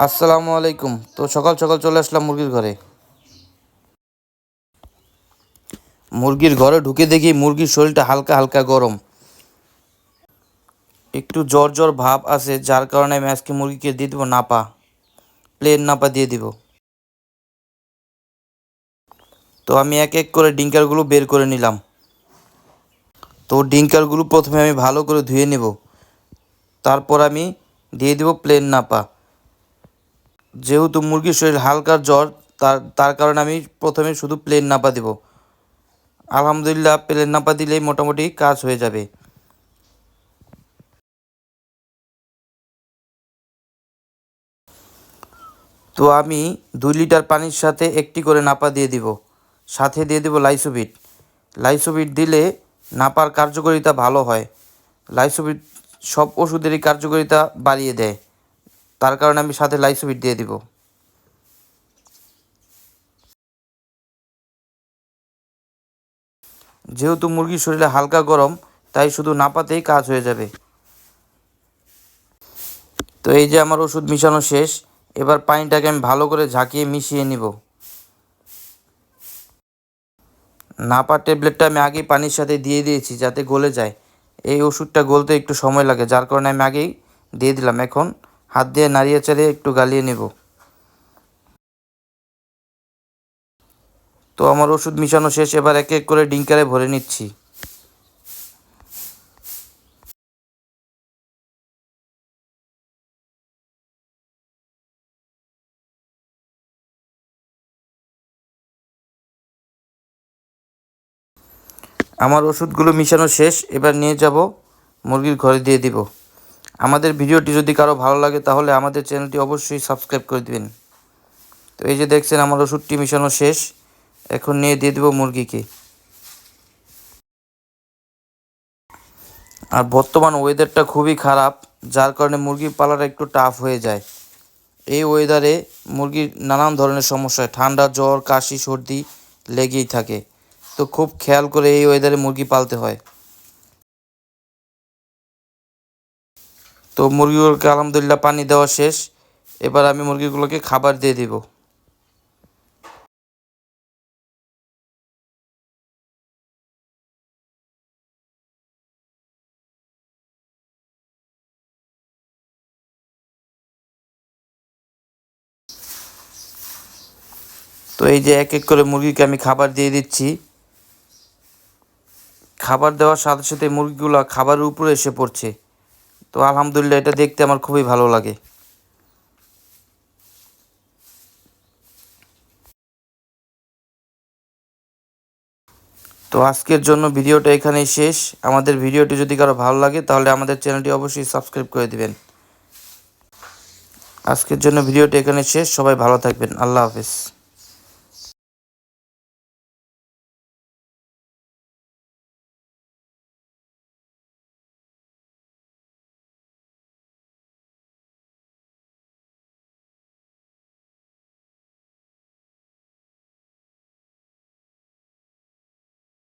আসসালামু আলাইকুম। তো সকাল সকাল চলে আসলাম মুরগির ঘরে। মুরগির ঘরে ঢুকে দেখি মুরগির শরীরটা হালকা হালকা গরম। একটু জ্বর জ্বর ভাব আছে, যার কারণে আমি আজকে মুরগিকে দিয়ে দেবো নাপা। প্লেন নাপা দিয়ে দিব। তো আমি এক এক করে ডিঙ্কারগুলো বের করে নিলাম। তো ডিঙ্কারগুলো প্রথমে আমি ভালো করে ধুয়ে নেব। তারপর আমি দিয়ে দেবো প্লেন নাপা। যেহেতু মুরগির শরীর হালকার জ্বর, তার তার কারণে আমি প্রথমে শুধু প্লেন নাপা দেব। আলহামদুলিল্লাহ প্লেন নাপা দিলেই মোটামুটি কাজ হয়ে যাবে। তো আমি দুই লিটার পানির সাথে একটি করে নাপা দিয়ে দিব। সাথে দিয়ে দেব লাইসোবিট। লাইসোবিট দিলে নাপার কার্যকারিতা ভালো হয়। লাইসোবিট সব ওষুধেরই কার্যকারিতা বাড়িয়ে দেয়। তার কারণে আমি সাথে লাইসোবিট দিয়ে দিব। যেহেতু মুরগির শরীরে হালকা গরম, তাই শুধু নাপাতেই কাজ হয়ে যাবে। তো এই যে আমার ওষুধ মিশানো শেষ, এবার পানিটাকে আমি ভালো করে ঝাঁকিয়ে মিশিয়ে নিব। নাপা ট্যাবলেটটা আমি আগেই পানির সাথে দিয়ে দিয়েছি যাতে গলে যায়। এই ওষুধটা গলতে একটু সময় লাগে, যার কারণে আমি আগেই দিয়ে দিলাম। এখন হাত দিয়ে নাড়িয়ে চাড়িয়ে একটু গালিয়ে নেব। তো আমার ওষুধ মিশানো শেষ, এবার এক এক করে ডিঙ্কারে ভরে নিচ্ছি। আমার ওষুধগুলো মিশানো শেষ, এবার নিয়ে যাব, মুরগির ঘরে দিয়ে দিব। আমাদের ভিডিওটি যদি কারও ভালো লাগে তাহলে আমাদের চ্যানেলটি অবশ্যই সাবস্ক্রাইব করে দিবেন। তো এই যে দেখছেন আমার ওষুধটি মিশানো শেষ। এখন নিয়ে দিয়ে দেবো মুরগিকে। আর বর্তমান ওয়েদারটা খুবই খারাপ, যার কারণে মুরগি পালাটা একটু টাফ হয়ে যায়। এই ওয়েদারে মুরগির নানান ধরনের সমস্যা ঠান্ডা, জ্বর, কাশি, সর্দি লেগেই থাকে। তো খুব খেয়াল করে এই ওয়েদারে মুরগি পালতে হয়। তো মুরগিগুলোকে আলহামদুলিল্লাহ পানি দেওয়া শেষ। এবার আমি মুরগিগুলোকে খাবার দিয়ে দিব। তো এই যে এক এক করে মুরগিকে আমি খাবার দিয়ে দিচ্ছি। খাবার দেওয়ার সাথে সাথে মুরগিগুলো খাবারের উপরে এসে পড়ছে। তো আলহামদুলিল্লাহ এটা দেখতে আমার খুবই ভালো লাগে। তো আজকের জন্য ভিডিওটা এখানেই শেষ। আমাদের ভিডিওটি যদি কারও ভালো লাগে, তাহলে আমাদের চ্যানেলটি অবশ্যই সাবস্ক্রাইব করে দিবেন। আজকের জন্য ভিডিওটি এখানে শেষ। সবাই ভালো থাকবেন। আল্লাহ হাফিজ।